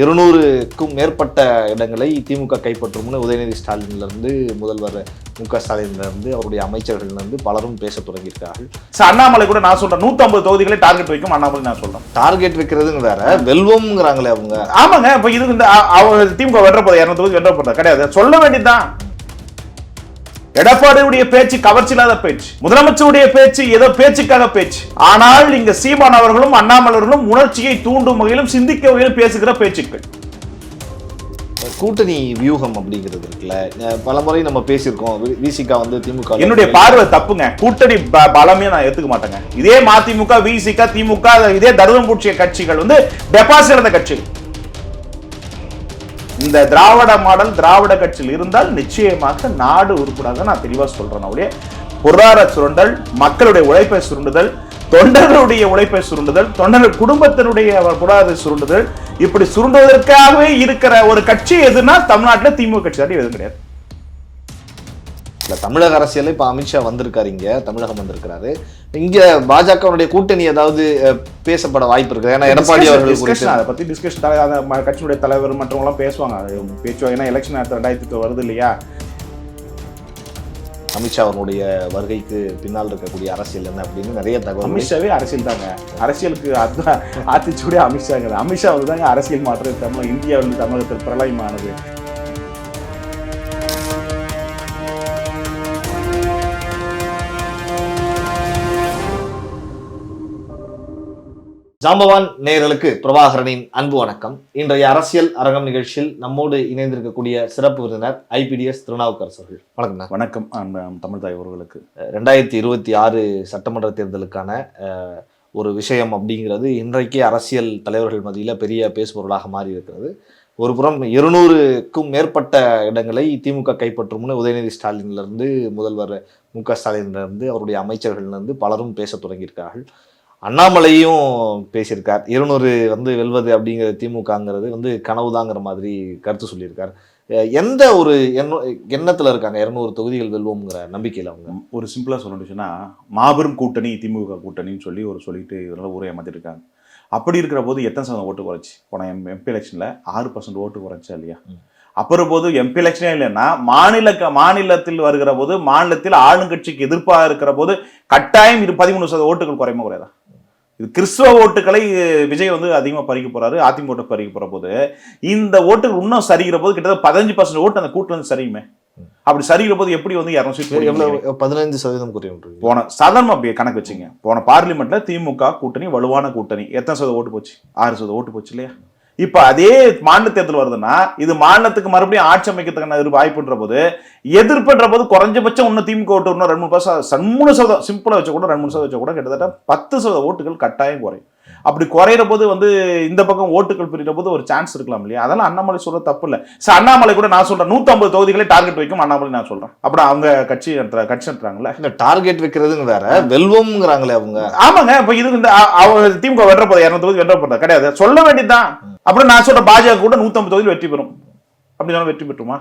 இருநூறுக்கும் மேற்பட்ட இடங்களை திமுக கைப்பற்றும்னு உதயநிதி ஸ்டாலின்ல இருந்து முதல்வர் மு க ஸ்டாலின்ல இருந்து அவருடைய அமைச்சர்கள்ல இருந்து பலரும் பேச தொடங்கியிருக்கார்கள் சார் அண்ணாமலை கூட நான் சொல்றேன். 150 தொகுதிகளை டார்கெட் வைக்கும் அண்ணாமலை நான் சொல்றேன். டார்கெட் வைக்கிறதுங்க வேற வெல்வம்ங்கிறாங்களே அவங்க. ஆமாங்க இப்ப இது இந்த அவங்க திமுக வென்ற போது இருநூறு தொகுதி வென்ற போறது கிடையாது. சொல்ல வேண்டியதுதான். எடப்பாடியுடைய பேச்சு கவர்ச்சி இல்லாத பேச்சு முதலமைச்சருடைய பேச்சு ஏதோ பேச்சுக்காக பேச்சு. ஆனால் இங்க சீமான் அவர்களும் அண்ணாமலர்களும் உணர்ச்சியை தூண்டும் வகையிலும் சிந்திக்க வகையிலும் பேசுகிற பேச்சுக்கள். கூட்டணி வியூகம் அப்படிங்கிறது இருக்குல்ல. பல முறை நம்ம பேசியிருக்கோம். விசிகா வந்து திமுக என்னுடைய பார்வை தப்புங்க. கூட்டணி பலமே நான் ஏத்துக்க மாட்டேங்க. இதே மதிமுக விசிக திமுக இதே தருதம் பூச்சிய கட்சிகள் வந்து டெபாசிட் இருந்த கட்சிகள். இந்த திராவிட மாடல் திராவிட கட்சியில் இருந்தால் நிச்சயமாக நாடு உருப்படாத நான் தெளிவா சொல்றேன் அவருடைய பொருளாதார சுரண்டல் மக்களுடைய உழைப்பை சுருண்டுதல் தொண்டர்களுடைய உழைப்பை சுருண்டுதல் தொண்டர்கள் குடும்பத்தினுடைய பொருளாதார சுருண்டுதல் இப்படி சுருண்டுவதற்காகவே இருக்கிற ஒரு கட்சி எதுனா தமிழ்நாட்டில் திமுக கட்சி தான் எதுவும் கிடையாது. இல்ல தமிழக அரசியல் இப்ப அமித்ஷா வந்திருக்காரு இங்க தமிழகம் வந்திருக்கிறாரு. இங்க பாஜகவுடைய கூட்டணி ஏதாவது பேசப்பட வாய்ப்பு இருக்கு ஏன்னா எடப்பாடி அவர்கள் அதை பத்தி டிஸ்கஷன் அந்த ம- கட்சியினுடைய தலைவர் மற்றவங்க எல்லாம் பேசுவாங்க. அது பேச்சு ஏன்னா எலெக்ஷன் அடுத்த ரெண்டாயிரத்தி வருது இல்லையா? அமித்ஷா அவர்களுடைய வருகைக்கு பின்னால் இருக்கக்கூடிய அரசியல் என்ன அப்படின்னு நிறைய தகவல் அமித்ஷாவே அரசியல் தாங்க. அரசியலுக்கு அதுதான் ஆத்திச்சூடிய அமித்ஷாங்க அமித்ஷா வந்து தாங்க அரசியல் மாற்றம் தமிழ் இந்தியாவில் தமிழகத்தில் பிரளயமானது ஜாம்பவான் நேயர்களுக்கு பிரபாகரனின் அன்பு வணக்கம். இன்றைய அரசியல் அரங்கம் நிகழ்ச்சியில் நம்மோடு இணைந்திருக்கக்கூடிய சிறப்பு விருந்தினர் ஐபிடிஎஸ் திருநாவுக்கரசு அவர்கள். வணக்கம்ண்ணா வணக்கம் அன்பு தமிழ் தாய் உறவுகளுக்கு ரெண்டாயிரத்தி இருபத்தி ஆறு சட்டமன்ற தேர்தலுக்கான ஒரு விஷயம் அப்படிங்கிறது இன்றைக்கு அரசியல் தலைவர்கள் மத்தியில் பெரிய பேசுபொருளாக மாறி இருக்கிறது ஒரு புறம் இருநூறுக்கும் மேற்பட்ட இடங்களை திமுக கைப்பற்றும்னு உதயநிதி ஸ்டாலின்ல இருந்து முதல்வர் மு க ஸ்டாலின்ல இருந்து அவருடைய அமைச்சர்கள்ல இருந்து பலரும் பேச தொடங்கியிருக்கார்கள் அண்ணாமலையும் பேசியிருக்கார். இருநூறு வந்து வெல்வது அப்படிங்கிறது திமுகங்கிறது வந்து கனவுதாங்கிற மாதிரி கருத்து சொல்லியிருக்கார். எந்த ஒரு எண்ண எண்ணத்துல இருக்காங்க இருநூறு தொகுதிகள் வெல்வோம்ங்கிற நம்பிக்கையில் அவங்க? ஒரு சிம்பிளா சொல்லணுச்சுன்னா மாபெரும் கூட்டணி திமுக கூட்டணின்னு சொல்லி ஒரு சொல்லிட்டு இதனால ஊரை ஏமாத்திருக்காங்க அப்படி இருக்கிற போது எத்தனை சதவீதம் ஓட்டு குறைச்சி? போன எம் எம்பி எலெக்ஷன்ல ஆறு பர்சன்ட் ஓட்டு குறைச்சா இல்லையா. அப்புறம் போது எம்பி எலெக்ஷனே இல்லைன்னா மாநில மாநிலத்தில் வருகிற போது மாநிலத்தில் ஆளுங்கட்சிக்கு எதிர்ப்பாக இருக்கிற போது கட்டாயம் இது பதிமூணு சதவீத ஓட்டுகள் குறையுமா குறையாதா? இது கிறிஸ்துவ ஓட்டுகளை விஜய் வந்து அதிகமாக பறிக்க போறாரு அதிமுக பறிக்க போற போது இந்த ஓட்டுகள் இன்னும் சரிகிற போது கிட்டத்தட்ட பதினஞ்சு பர்சன்ட் ஓட்டு அந்த கூட்டணி சரியுமே? அப்படி சரிகிற போது எப்படி வந்து? எவ்வளவு பதினைந்து சதவீதம் குறையும் போன சாதாரணமா அப்படியே கணக்கு வச்சுங்க. போன பார்லிமெண்ட்ல திமுக கூட்டணி வலுவான கூட்டணி. எத்தனை சதவீதம் ஓட்டு போச்சு? ஆறு சதவீதம் ஓட்டு போச்சு இல்லையா? இப்போ அதே மாநில தேர்தல் வருதுன்னா இது மாநிலத்துக்கு மறுபடியும் ஆட்சி அமைக்கிறதுக்கான ஒரு வாய்ப்புன்ற போது எதிர்ப்புன்ற போது குறைஞ்சபட்சம் இன்னும் திமுக ஓட்டு இன்னும் ரெண்டு மூணு பர்சன்ட் மூணு சதவீதம் சிம்பிளாக வச்ச கூட ரெண்டு மூணு சதவீதம் வச்ச கூட கிட்டத்தட்ட பத்து சதவீத ஓட்டுகள் கட்டாயம் குறையும். அப்படி குறையிற போது வந்து இந்த பக்கம் ஓட்டுகள் பிரிகிற போது ஒரு சான்ஸ் இருக்கலாம் இல்லையா? அதெல்லாம் அண்ணாமலை சொல்ற தப்பு இல்ல. சார் அண்ணாமலை கூட நான் சொல்றேன் 150 தொகுதிகளை டார்கெட் வைக்கும் அண்ணாமலை நான் சொல்றேன். அப்படி அவங்க கட்சி கட்சி நடத்துறாங்கல்ல? டார்கெட் வைக்கிறதுங்க வேற. வெல்வம்ங்கிறாங்களே அவங்க. ஆமாங்க இப்ப இது இந்த திமுக வென்ற போது? இருநூறு தொகுதி வென்ற போறது கிடையாது. சொல்ல வேண்டியதுதான். அப்புறம் நான் சொல்ற பாஜக கூட 150 தொகுதி வெற்றி பெறும். அப்படி சொன்னா வெற்றி பெற்றுமா?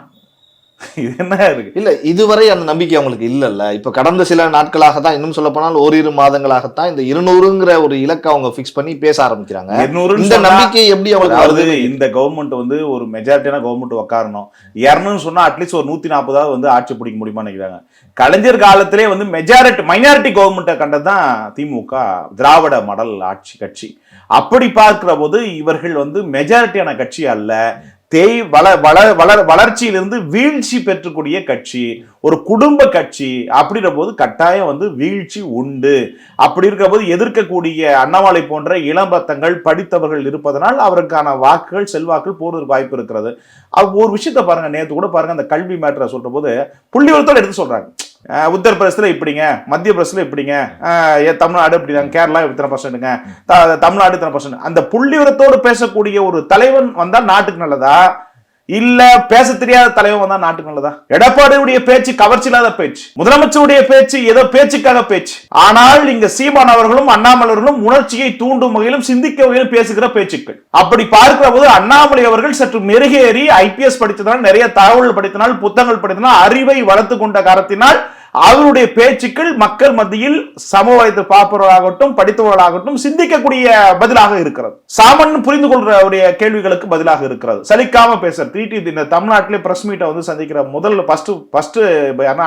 இது என்ன இருக்கு? இல்ல இதுவரை அந்த நம்பிக்கை அவங்களுக்கு இல்லல்ல. இப்ப கடந்த சில நாட்களாக தான் இன்னும் சொல்ல போனால் ஓரிரு மாதங்களாகத்தான் இந்த இருநூறுங்கிற ஒரு இலக்கை அவங்க ஃபிக்ஸ் பண்ணி பேச ஆரம்பிக்கிறாங்க. 200 ன்னு இந்த நம்பிக்கை எப்படி அவங்களுக்கு வருது? இந்த கவர்மெண்ட் வந்து ஒரு மெஜாரிட்டியான கவர்மெண்ட் உட்காரணும் இரநூறு சொன்னா அட்லீஸ்ட் ஒரு நூத்தி நாற்பதாவது வந்து ஆட்சி பிடிக்க முடியுமான்னு நினைக்கிறாங்க. கலைஞர் காலத்திலே வந்து மெஜாரிட்டி மைனாரிட்டி கவர்மெண்ட்டை கண்டதுதான் திமுக திராவிட மாடல் ஆட்சி கட்சி. அப்படி பார்க்கிற போது இவர்கள் வந்து மெஜாரிட்டியான கட்சி அல்ல. தேய் வள வள வளர் வளர்ச்சியிலிருந்து வீழ்ச்சி பெற்றக்கூடிய கட்சி ஒரு குடும்ப கட்சி அப்படின்ற போது கட்டாயம் வந்து வீழ்ச்சி உண்டு. அப்படி இருக்கிற போது எதிர்க்கக்கூடிய அண்ணாமலை போன்ற இளம்பத்தங்கள் படித்தவர்கள் இருப்பதனால் அவருக்கான வாக்குகள் செல்வாக்குகள் போறதுக்கு வாய்ப்பு இருக்கிறது. ஒரு விஷயத்த பாருங்க நேத்து கூட பாருங்க அந்த கல்வி மேட்டரை சொல்ற போது புள்ளிவரத்தோட எடுத்து சொல்றாங்க. உத்தரப்பிரதேசத்தில் இப்படிங்க மத்திய பிரதேசத்தில் இப்படிங்க தமிழ்நாடு இப்படிதாங்க கேரளா இத்தனை பர்சன்ட்டுங்க த- தமிழ்நாடு இத்தனை பர்சன்ட் அந்த புள்ளிவரத்தோடு பேசக்கூடிய ஒரு தலைவன் வந்தால் நாட்டுக்கு நல்லதா? இல்ல பேச தெரியாத தலைவன் வந்தா நாட்டுக்கு நல்லதா? எடப்பாடியுடைய பேச்சு கவர்ச்சி இல்லாத பேச்சு. முதலமைச்சருடைய பேச்சு ஏதோ பேச்சுக்காக பேச்சு. ஆனால் இங்க சீமான் அவர்களும் அண்ணாமலர்களும் உணர்ச்சியை தூண்டும் வகையிலும் சிந்திக்க வகையிலும் பேசுகிற பேச்சுக்கள். அப்படி பார்க்கிற போது அண்ணாமலை அவர்கள் சற்று மெருகேறி ஐபிஎஸ் படித்ததால் நிறைய தகவல் படித்தனால் புத்தகங்கள் படித்தனால் அறிவை வளர்த்து கொண்ட காரணத்தினால் அவருடைய பேச்சுக்கள் மக்கள் மத்தியில் சமுதாயத்தை பார்ப்பவர்களாகட்டும் படித்தவர்களாகட்டும் சிந்திக்கக்கூடிய பதிலாக இருக்கிறது. சாமன் புரிந்து கொள்றவருடைய கேள்விகளுக்கு பதிலாக இருக்கிறது. சலிக்காம பேசுற திருட்டி இந்த தமிழ்நாட்டிலே பிரஸ் மீட்டை வந்து சந்திக்கிற முதல்ல ஃபர்ஸ்ட் ஃபர்ஸ்ட்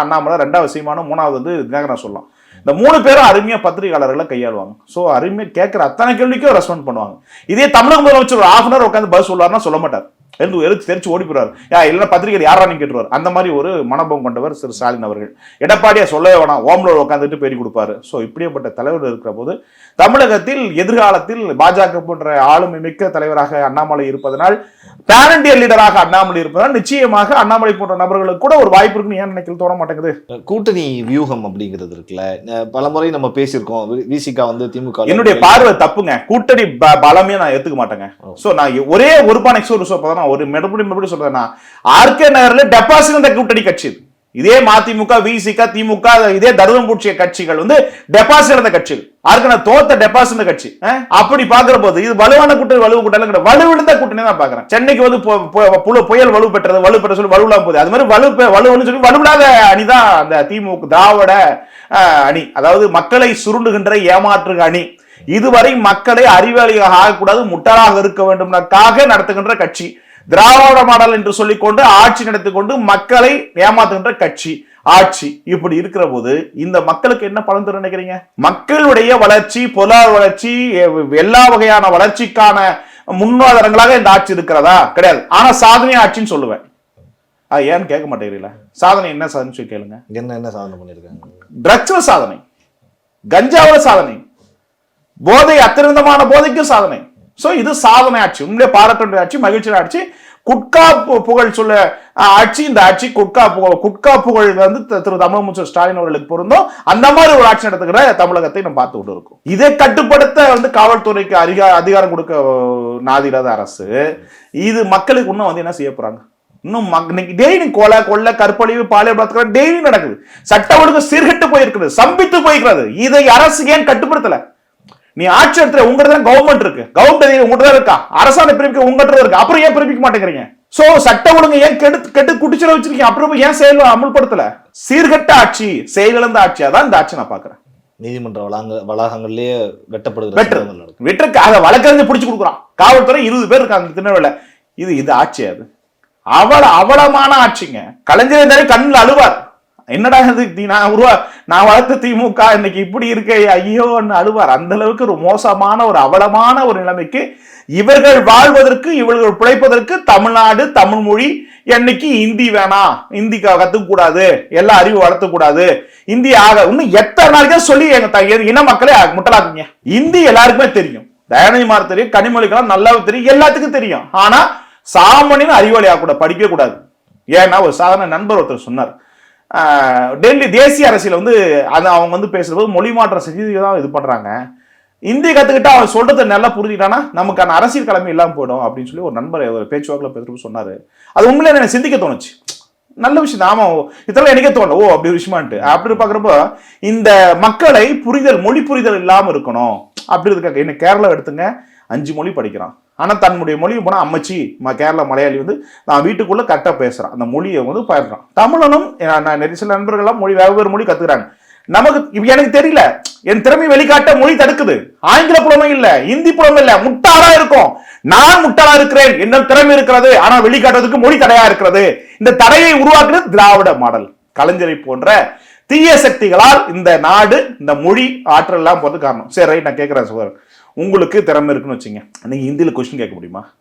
அண்ணாமலை ரெண்டாவது சீமானம் மூணாவது வந்து தினகரன் சொல்லலாம். இந்த மூணு பேரும் அருமையா பத்திரிகையாளர்களை கையாளுவாங்க. ஸோ அருமையா கேட்கிற அத்தனை கேள்விக்கும் ரெஸ்பாண்ட் பண்ணுவாங்க. இதே தமிழக முதலமைச்சர் ஒரு ஹாஃப் அன் உட்காந்து பதில் சொல்லாருன்னா சொல்ல மாட்டார். எழுந்து எழுத்து தெரிச்சு ஓடி போறாரு யா இல்லைன்னா பத்திரிகை யாரா நீ கேட்டுருவார்? அந்த மாதிரி ஒரு மனோபம் கொண்டவர் திரு ஸ்டாலின் அவர்கள். எடப்பாடியா சொல்லவே வேணாம். ஓம்ல உட்காந்துட்டு பேடி கொடுப்பாரு. ஸோ இப்படிப்பட்ட தலைவர் இருக்கிற போது தமிழகத்தில் எதிர்காலத்தில் பாஜக போன்ற ஆளுமை மிக்க தலைவராக அண்ணாமலை இருப்பதனால் பேன் இண்டியா லீடராக அண்ணாமலை இருப்பதால் நிச்சயமாக அண்ணாமலை போன்ற நபர்களுக்கு கூட ஒரு வாய்ப்பு இருக்குன்னு ஏன் நினைக்கல? தோண மாட்டேங்குது. கூட்டணி வியூகம் அப்படிங்கிறது இருக்குல்ல. அஹ் பலமுறை நம்ம பேசியிருக்கோம். விசிகா வந்து திமுக என்னுடைய பார்வை தப்புங்க. கூட்டணி பலமே நான் ஏத்துக்க மாட்டேங்க. சோ நான் ஒரே ஒரு பானைக்கு ஒரு சொல்றேன் ஒரு மறுபடியும் மறுபடியும் சொல்றேன் ஆர்கே நகர்ல டெபாசிட் கூட்டணி கட்சி இதே. மதிமுக விசிக திமுக இதே தருதம் பூச்சிய கட்சிகள் வந்து டெபாசிட் இருந்த கட்சிகள் ஆர்கன தோத்த டெபாசிட் கட்சி. அப்படி பாக்குற போது இது வலுவான கூட்டணி வலுவு கூட்டணி வலுவிழுந்த கூட்டணி தான் பாக்குறேன் சென்னைக்கு வந்து புல- புயல் வலு பெற்றது வலு பெற்ற சொல்லி வலுவிழா போகுது. அது மாதிரி வலு பெ- சொல்லி வலுவிழாத அணிதான் அந்த திமுக திராவிட அணி. அதாவது மக்களை சுருண்டுகின்ற ஏமாற்றுக அணி. இதுவரை மக்களை அறிவாளியாக ஆகக்கூடாது முட்டாளாக இருக்க வேண்டும்னக்காக நடத்துகின்ற கட்சி. திராவிட மாடல் என்று சொல்லிக்கொண்டு ஆட்சி நடத்திக் கொண்டு மக்களை ஏமாத்துகின்ற கட்சி. ஆட்சி இப்படி இருக்கிற போது இந்த மக்களுக்கு என்ன பலன் தரும் நினைக்கிறீங்க? மக்களுடைய வளர்ச்சி பொருளாதார வளர்ச்சி எல்லா வகையான வளர்ச்சிக்கான முன்வாதாரங்களாக இந்த ஆட்சி இருக்கிறதா? கிடையாது. ஆனா சாதனை ஆட்சின்னு சொல்லுவேன். அது ஏன்னு கேட்க மாட்டேங்கிறீங்களா? சாதனை என்ன சாதனை சொல்லி கேளுங்க. என்ன என்ன சாதனை பண்ணியிருக்காங்க? ட்ரக்ஸ்ல சாதனை. கஞ்சாவுல சாதனை. போதை அத்திருந்தமான போதைக்கும் சாதனை. ஸோ இது சாதனை ஆட்சி. உண்மையிலே பாராட்டுடைய ஆட்சி மகிழ்ச்சியான ஆட்சி. குட்கா பு- புகழ் சொல்ல ஆட்சி இந்த ஆட்சி குட்கா புகழ் குட்கா புகழ் வந்து திரு தமிழக ஸ்டாலின் அவர்களுக்கு பொருந்தும். அந்த மாதிரி ஒரு ஆட்சி நடத்துகிற தமிழகத்தை நம்ம பார்த்து கொண்டு இருக்கோம். இதை கட்டுப்படுத்த வந்து காவல்துறைக்கு அதிகா அதிகாரம் கொடுக்க அஹ், நாதிராத அரசு இது மக்களுக்கு இன்னும் வந்து என்ன செய்ய போறாங்க? இன்னும் மக்- இன்னைக்கு டெய்லி கொலை கொள்ளை கற்பழிவு பாலியல் பலாத்காரம் டெய்லி நடக்குது. சட்ட ஒழுங்கு சீர்கெட்டு போயிருக்கிறது சம்பித்து போயிருக்கிறது. இதை அரசு ஏன் கட்டுப்படுத்தலை? நீ ஆட்சி நடத்துற உங்ககிட்ட தான் கவர்மெண்ட் இருக்கு. கவர்மெண்ட் உங்ககிட்ட தான் இருக்கா? அரசாணை பிறப்பிக்க உங்ககிட்ட தான் இருக்கு? அப்புறம் ஏன் பிறப்பிக்க மாட்டேங்கிறீங்க? சோ சட்ட ஒழுங்கு ஏன் கெடு கெட்டு குடிச்சிட வச்சிருக்கீங்க? அப்புறம் ஏன் செயல் அமுல்படுத்தல? சீர்கெட்ட ஆட்சி செயலிழந்த ஆட்சியா தான் இந்த ஆட்சி நான் பாக்குறேன் நீதிமன்ற வளாங்க வளாகங்கள்லயே வெட்டப்படுகிற வெட்டு. சம்பவங்கள் நடக்கும் வெற்றுக்கு அதை வழக்கறிஞர் பிடிச்சு கொடுக்குறான். காவல்துறை இருபது பேர் இருக்காங்க திருநெல்வேலியில. இது இது ஆட்சி அது? அவள அவலமான ஆட்சிங்க. கலைஞர் கண்ணில் அழுவார். என்னடா இது? நான் உருவா நான் வளர்த்த திமுக இன்னைக்கு இப்படி இருக்கே ஐயோன்னு அழுவார். அந்த அளவுக்கு ஒரு மோசமான ஒரு அவலமான ஒரு நிலைமைக்கு இவர்கள் வாழ்வதற்கு இவர்கள் பிழைப்பதற்கு தமிழ்நாடு தமிழ் மொழி என்னைக்கு இந்தி வேணாம் இந்தி கத்துக்கூடாது எல்லா அறிவு வளர்த்தக்கூடாது இந்தி ஆக இன்னும் எத்தனை நாளைக்கே சொல்லி எங்க இன மக்களே முட்டலாக்குங்க. இந்தி எல்லாருக்குமே தெரியும். தயாநிதி தெரியும் கனிமொழிக்கெல்லாம் நல்லாவே தெரியும் எல்லாத்துக்கும் தெரியும். ஆனா சாமானியன் அறிவாளியாக கூட படிக்கவே கூடாது ஏன்னா ஒரு சாதாரண நண்பர் ஒருத்தர் சொன்னார் டெல்லி தேசிய அரசியல் வந்து அது அவங்க வந்து பேசுகிறபோது மொழி மாற்றம் செஞ்சு தான் இது பண்ணுறாங்க இந்தி கற்றுக்கிட்டா அவன் சொல்றதை நல்லா புரிஞ்சுக்கிட்டானா? நமக்கான அரசியல் கிழமை இல்லாமல் போயிடும் அப்படின்னு சொல்லி ஒரு நண்பர் ஒரு பேச்சுவாக்கில் பேசுகிறப்ப சொன்னார். அது உண்மையிலே எனக்கு சிந்திக்க தோணுச்சு. நல்ல விஷயம். தான். ஆமா இதெல்லாம் எனக்கே தோணும் ஓ அப்படி விஷயமான்ட்டு. அப்படி பாக்குறப்போ இந்த மக்களை புரிதல் மொழி புரிதல் இல்லாம இருக்கணும். அப்படி இருக்காங்க என்ன கேரளா எடுத்துங்க. அஞ்சு மொழி படிக்கிறான். ஆனால் தன்னுடைய மொழி போனால் அம்மச்சி ம- கேரளா மலையாளி வந்து நான் வீட்டுக்குள்ளே கரெக்டாக பேசுகிறான் அந்த மொழியை வந்து பயிர்றான் தமிழனும் நான் நான் நிறைய சில நண்பர்கள்லாம் மொழி வெவ்வேறு மொழி கற்றுக்கிறாங்க நமக்கு இப்ப எனக்கு தெரியல என் திறமை வெளிக்காட்ட மொழி தடுக்குது. ஆங்கில புலமை இல்ல இந்தி புலமை இல்ல முட்டாளா இருக்கும். நான் முட்டாளா இருக்கிறேன் என்ன திறமை இருக்கிறது ஆனா வெளிக்காட்டுறதுக்கு மொழி தடையா இருக்கிறது. இந்த தடையை உருவாக்குறது திராவிட மாடல். கலைஞரை போன்ற தீய சக்திகளால் இந்த நாடு இந்த மொழி ஆற்றல் எல்லாம் போறது காரணம். சரி ரைட் நான் கேட்கிறேன் சகோதரர். உங்களுக்கு திறமை இருக்குன்னு வச்சுங்க. நீங்க ஹிந்தியில கொஸ்டின் கேட்க முடியுமா?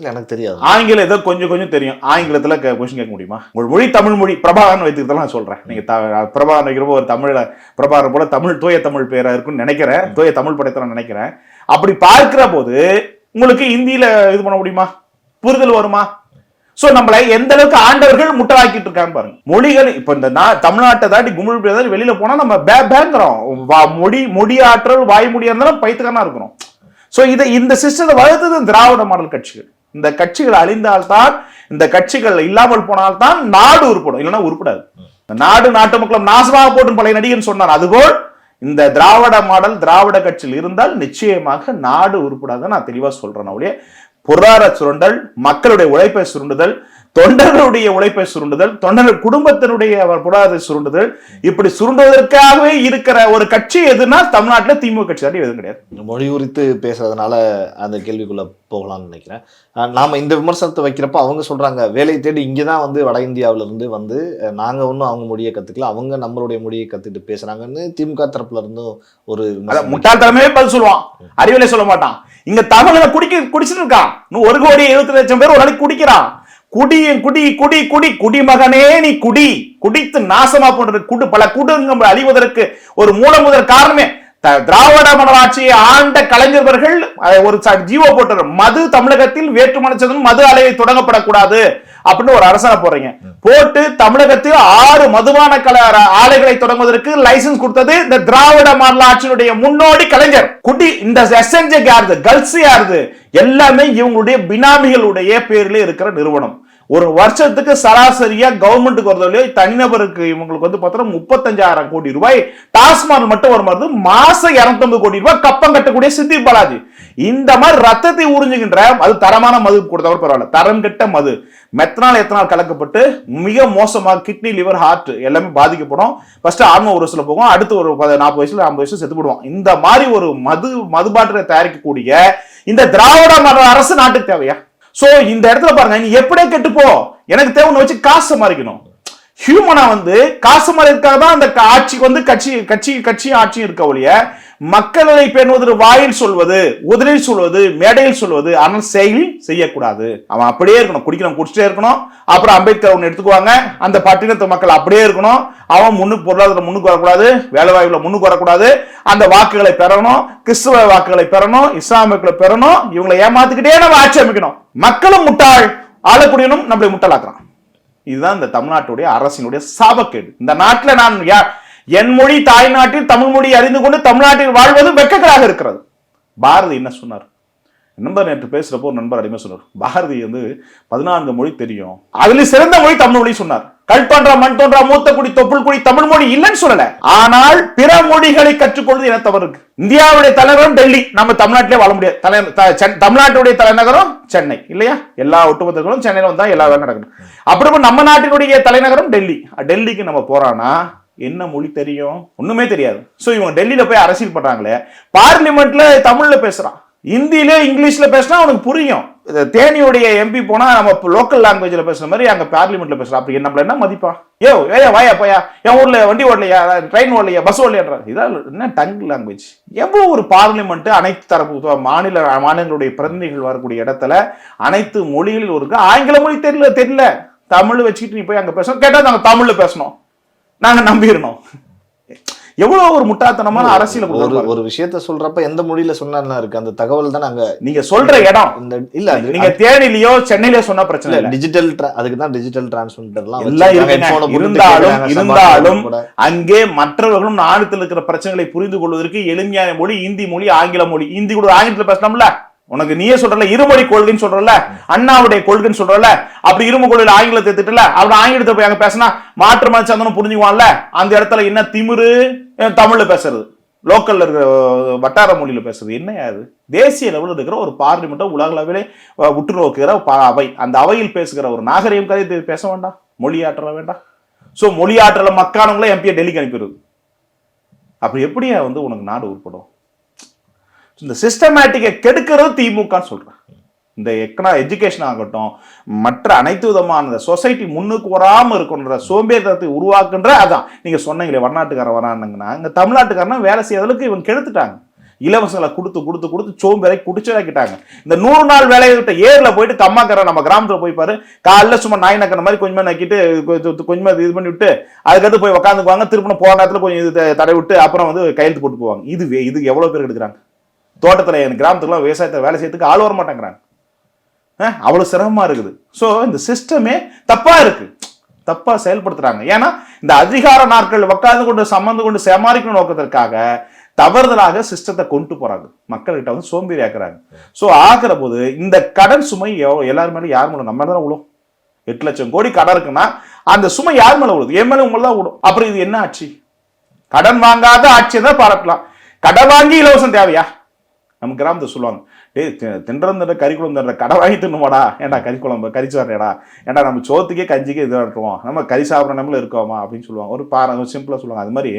எனக்கு தெரியாது. ஆங்கிலம் ஏதோ கொஞ்சம் கொஞ்சம் தெரியும். ஆங்கிலத்துல கொஸ்டின் கேட்க முடியுமா? உங்கள் மொழி தமிழ் மொழி பிரபாகரன் வைத்துக்கிறதெல்லாம் நான் சொல்றேன். நீங்க த- பிரபாகரன் வைக்கிறப்போ ஒரு தமிழ்ல பிரபாகரன் போல தமிழ் தூய தமிழ் பேரா இருக்குன்னு நினைக்கிறேன். தூய தமிழ் படைத்த நான் நினைக்கிறேன். அப்படி பார்க்கிற போது உங்களுக்கு இந்தியில இது பண்ண முடியுமா? புரிதல் வருமா? சோ நம்மளை எந்த அளவுக்கு ஆண்டவர்கள் முட்டலாக்கிட்டு இருக்காங்க பாருங்க. மொழிகள் இப்ப இந்த தமிழ்நாட்டை தாண்டி குமிழ் பேர் வெளியில போனா நம்ம பே பேங்கிறோம். வா- மொழி மொழி ஆற்றல் வாய்மொழியா இருந்தாலும் பைத்துக்காரனா இருக்கிறோம். சோ இதை இந்த சிஸ்டத்தை வளர்த்தது திராவிட மாடல் கட்சிகள். இந்த கட்சிகள் அழிந்தால்தான் இந்த கட்சிகள் இல்லாமல் போனால்தான் நாடு உருப்படும். இல்லைன்னா உருப்படாது. நாடு நாட்டு மக்களும் நாசமாக போட்டும் பழைய நடிகன் சொன்னார். அதுபோல் இந்த திராவிட மாடல் திராவிட கட்சியில் இருந்தால் நிச்சயமாக நாடு உருப்படாத நான் தெளிவா சொல்றேன் அவளே பொருளாதார சுரண்டல் மக்களுடைய உழைப்பை சுருண்டுதல் தொண்டர்களுடைய உழைப்பை சுருண்டுதல் தொண்டர்கள் குடும்பத்தினுடைய அவர் பொருளாதாரத்தை சுருண்டுதல் இப்படி சுருண்டுவதற்காகவே இருக்கிற ஒரு கட்சி எதுனா தமிழ்நாட்டுல திமுக கட்சி தான் எதுவும் கிடையாது. மொழி குறித்து பேசுறதுனால அந்த கேள்விக்குள்ள போகலாம்னு நினைக்கிறேன். நாம இந்த விமர்சனத்தை வைக்கிறப்ப அவங்க சொல்றாங்க வேலை தேடி இங்கே தான் வந்து வட இந்தியாவுல இருந்து வந்து நாங்க ஒன்றும் அவங்க மொழியை கத்துக்கல அவங்க நம்மளுடைய மொழியை கத்துட்டு பேசுறாங்கன்னு திமுக தரப்புல இருந்தும் ஒரு முட்டாள்தனமே பதில் சொல்லுவான். அறிவிலே சொல்ல மாட்டான். இங்க தமிழ்ல குடிக்க குடிச்சிட்டு இருக்கான். ஒரு கோடி எழுபத்தி லட்சம் பேர் ஒரு நாளைக்கு குடிக்கிறான். குடியும் குடி குடி குடி குடிமகனே நீ குடி. குடித்து நாசமா போன்றது குடு பல குடும்பங்கள் அழிவதற்கு ஒரு மூலமுதல் காரணமே. திராவிட மனராட்சியை ஆண்ட கலைஞர்கள் ஒரு ஜீவோ போட்டார் மது தமிழகத்தில் வேற்றுமனச்சதும் மது அலையை தொடங்கப்படக்கூடாது அப்படின்னு ஒரு அரசனை போடுறீங்க. போட்டு தமிழகத்தில் ஆறு மதுபான கல ஆலைகளை தொடங்குவதற்கு லைசன்ஸ் கொடுத்தது இந்த திராவிட மாடல் முன்னோடி கலைஞர். குடி இந்த எஸ்என்ஜே யாருது கல்ஸ் யாருது? எல்லாமே இவங்களுடைய பினாமிகளுடைய பேர்ல இருக்கிற நிறுவனம். ஒரு வருஷத்துக்கு சராசரியா கவர்மெண்ட்டுக்கு வரதோ தனிநபருக்கு இவங்களுக்கு வந்து பார்த்தோம்னா முப்பத்தஞ்சாயிரம் கோடி ரூபாய். டாஸ்மாக் மட்டும் வரும் போது மாசம் இரநூத்தம்பது கோடி ரூபாய் கப்பம் கட்டக்கூடிய சித்தி பாலாஜி. இந்த மாதிரி ரத்தத்தை உறிஞ்சுகின்ற அது தரமான மது கொடுத்தவர் பரவாயில்ல. தரம் கெட்ட மது. மெத்தனால் எத்தனால் கலக்கப்பட்டு மிக மோசமாக கிட்னி லிவர் ஹார்ட் எல்லாமே பாதிக்கப்படும். ஃபர்ஸ்ட் ஆன்ம ஒரு வயசுல போகும். அடுத்து ஒரு நாற்பது வயசுல ஐம்பது வயசுல செத்து போடுவோம் இந்த மாதிரி ஒரு மது மதுபாட்டிலை தயாரிக்கக்கூடிய இந்த திராவிட மத அரசு நாட்டுக்கு தேவையா? சோ இந்த இடத்துல பாருங்க நீ எப்படியே கெட்டுப்போ. எனக்கு தேவை வச்சு காசு மாறிக்கணும். ஹியூமனா வந்து காசு மறைக்காக தான் அந்த ஆட்சிக்கு வந்து கட்சி கட்சி கட்சியும் ஆட்சியும் இருக்க ஒழிய மக்களை பேணுவதற்கு வாயில் சொல்வது உதலில் சொல்வது மேடையில் சொல்வது ஆனால் செயலில் செய்யக்கூடாது. அவன் அப்படியே இருக்கணும். குடிக்கணும் குடிச்சிட்டே இருக்கணும். அப்புறம் அம்பேத்கர் ஒன்று எடுத்துக்குவாங்க. அந்த பட்டினத்து மக்கள் அப்படியே இருக்கணும். அவன் முன்னுக்கு பொருளாதாரம் முன்னுக்கு வரக்கூடாது. வேலை வாய்ப்புல முன்னுக்கு வரக்கூடாது. அந்த வாக்குகளை பெறணும். கிறிஸ்துவ வாக்குகளை பெறணும். இஸ்லாமியர்களை பெறணும். இவங்களை ஏமாத்துக்கிட்டே நம்ம ஆட்சி அமைக்கணும். மக்களும் முட்டாள் ஆளக்கூடியனும் நம்மளை முட்டாளாக்குறான். இதுதான் இந்த தமிழ்நாட்டுடைய அரசினுடைய சாபக்கேடு. இந்த நாட்டில் நான் யார் என் மொழி தாய்நாட்டில் தமிழ் மொழி அறிந்து கொண்டு தமிழ்நாட்டில் வாழ்வது வெக்கக்கராக இருக்கிறது. பாரதி என்ன சொன்னார்? நண்பர் நேற்று பேசுறப்போ நண்பர் அடிமை சொன்னார். பாரதி வந்து பதினான்கு மொழி தெரியும். அதுல சிறந்த மொழி தமிழ் மொழி சொன்னார். கல் தோன்றா மண் தோன்றா மூத்த குடி தொப்புள் குடி தமிழ் மொழி இல்லைன்னு சொல்லல. ஆனால் பிற மொழிகளை கற்றுக்கொள்வது என தவறு இருக்கு இந்தியாவுடைய தலைநகரம் டெல்லி. நம்ம தமிழ்நாட்டிலே வாழ முடியாது. த- சென்- தமிழ்நாட்டுடைய தலைநகரம் சென்னை. இல்லையா? எல்லா ஒட்டுமொத்தங்களும் சென்னையில வந்தா எல்லா வேலை நடக்கணும். அப்படி நம்ம நாட்டினுடைய தலைநகரம் டெல்லி. டெல்லிக்கு நம்ம போறோம்னா என்ன மொழி தெரியும்? ஒன்றுமே தெரியாது. ஸோ இவங்க டெல்லியில் போய் அரசியல் பண்ணுறாங்களே பார்லிமெண்ட்டில் தமிழில் பேசுகிறான் இந்தியில இங்கிலீஷில் பேசினா அவனுக்கு புரியும். தேனியுடைய எம்பி போனால் நம்ம லோக்கல் லாங்குவேஜில் பேசுகிற மாதிரி அங்கே பார்லிமெண்ட்டில் பேசுகிறான் அப்படி நம்மள என்ன மதிப்பா? ஏ ஏயா வாயா போயா. என் ஊரில் வண்டி ஓடலையா? ட்ரெயின் ஓடலையா? பஸ் ஓடலையா இதான் என்ன டங் லாங்குவேஜ் எவ்வளோ ஒரு பார்லிமெண்ட் அனைத்து தரப்பு மாநில மாநிலங்களுடைய பிரதிநிதிகள் வரக்கூடிய இடத்துல அனைத்து மொழிகளில் இருக்கு ஆங்கில மொழி தெரியல தெரியல. தமிழ் வச்சுக்கிட்டு நீ போய் அங்கே பேசணும். கேட்டால் நாங்கள் தமிழில் பேசணும். நாங்க நம்பிடணும் எவ்வளவு ஒரு முட்டாத்தனமான அரசியல் ஒரு ஒரு விஷயத்த சொல்றப்ப எந்த மொழியில சொன்னா இருக்கு. அந்த தகவல் தான் நாங்க நீங்க சொல்ற இடம். இந்த இல்ல நீங்க தேனிலையோ சென்னையிலயோ சொன்னா பிரச்சனை இல்ல டிஜிட்டல் அதுக்கு தான் டிஜிட்டல் டிரான்ஸ்மிட்டர்லாம் எல்லாம். இருந்தாலும் இருந்தாலும் அங்கே மற்றவர்களும் நாடுத்தில் இருக்கிற பிரச்சனைகளை புரிந்து கொள்வதற்கு எளிமையான மொழி இந்தி மொழி ஆங்கில மொழி இந்தி கூட ஆங்கிலத்துல பேசலாம்ல? உனக்கு நீயே சொல்றல இருமொழி கொள்கைன்னு சொல்றல அண்ணாவுடைய கொள்கைன்னு சொல்றல அப்படி இரும கொள்கையில ஆங்கிலத்தை திட்டல அவன் ஆங்கிலத்தை போய் அங்க பேசினா மாற்று மனசாந்தனும் புரிஞ்சுக்குவான்ல அந்த இடத்துல என்ன திமிரு? தமிழ்ல பேசுறது. லோக்கல்ல இருக்கிற வட்டார மொழியில பேசுறது. என்ன அது தேசிய லெவலில் இருக்கிற ஒரு பார்லிமெண்ட்டை உலகளவிலே உற்று நோக்குகிற ப- அவை. அந்த அவையில் பேசுகிற ஒரு நாகரிகம் கதை பேச வேண்டாம் மொழியாற்றல வேண்டாம் ஸோ மொழியாற்றல மக்கானவங்களே எம்பியை டெல்லிக்கு அனுப்பிடுது அப்படி எப்படியா வந்து உனக்கு நாடு உருப்படும்? இந்த சிஸ்டமேட்டிக்கை கெடுக்கிறது திமுகன்னு சொல்கிறேன் இந்த எக்கனா எஜுகேஷன் ஆகட்டும் மற்ற அனைத்து விதமான சொசைட்டி முன்னுக்கு வராமல் இருக்கணுன்ற சோம்பேறித்தனத்தை உருவாக்குன்ற அதான். நீங்கள் சொன்னீங்களே வடநாட்டுக்காரன் வரானுங்கன்னா இங்கே தமிழ்நாட்டுக்காரனா வேலை செய்யறதுக்கு இவன் கெடுத்துட்டாங்க. இலவசங்களை கொடுத்து கொடுத்து கொடுத்து சோம்பேறை குடிச்சதாக்கிட்டாங்க இந்த நூறு நாள் வேலையை விட்ட ஏர்ல போயிட்டு கம்மாக்கரை நம்ம கிராமத்தில் போய் பாரு காலைல சும்மா நாய் நக்கிற மாதிரி கொஞ்சமாக நக்கிட்டு கொஞ்சம் இது பண்ணி விட்டு அதுக்கடுத்து போய் உட்காந்துக்குவாங்க திருப்பி போன நேரத்தில் கொஞ்சம் இது தடை விட்டு அப்புறம் வந்து கையெழுத்து போட்டு போவாங்க. இது இது எவ்வளோ பேர் எடுக்கிறாங்க தோட்டத்தில் என் கிராமத்துக்குலாம் விவசாயத்தை வேலை செய்யறதுக்கு ஆள் வர மாட்டேங்கிறாங்க அஹ், அவ்வளவு சிரமமா இருக்குது. ஸோ இந்த சிஸ்டமே தப்பாக இருக்குது தப்பாக செயல்படுத்துகிறாங்க ஏன்னா இந்த அதிகார நாட்கள் உட்கார்ந்து கொண்டு சம்மந்து கொண்டு சமாளிக்கணும் நோக்கத்திற்காக தவறுதலாக சிஸ்டத்தை கொண்டு போகிறாங்க மக்கள்கிட்ட வந்து சோம்பேறி ஆக்குறாங்க. ஸோ ஆகிற போது இந்த கடன் சுமை எவ்வளோ எல்லார் மேலே யார் மேலும் நம்ம தான் விழும் எட்டு லட்சம் கோடி கடன் இருக்குன்னா அந்த சுமை யார் மேலே விழுது என் மேலே உங்களை தான் விடும் அப்புறம் இது என்ன ஆட்சி கடன் வாங்காத ஆட்சியை தான் பாராட்டலாம் கடன் வாங்கி இலவசம் தேவையா? நம்ம கிராமத்தை சொல்லுவாங்க டேய் தி- தின்றந்த கறிக்குழம்பு தன்ற கடை வாங்கி தின்னுமாடா. ஏன்டா கறிக்குழம்பு குழம்பு கறி ஏன்டா நம்ம சோத்துக்கே கஞ்சிக்கே இது வரட்டுவோம் நம்ம கறி சாப்பிட்ற நம்மள இருக்கோமா? அப்படின்னு சொல்லுவாங்க. ஒரு பார சிம்பிளாக சொல்லுவாங்க. அது மாதிரி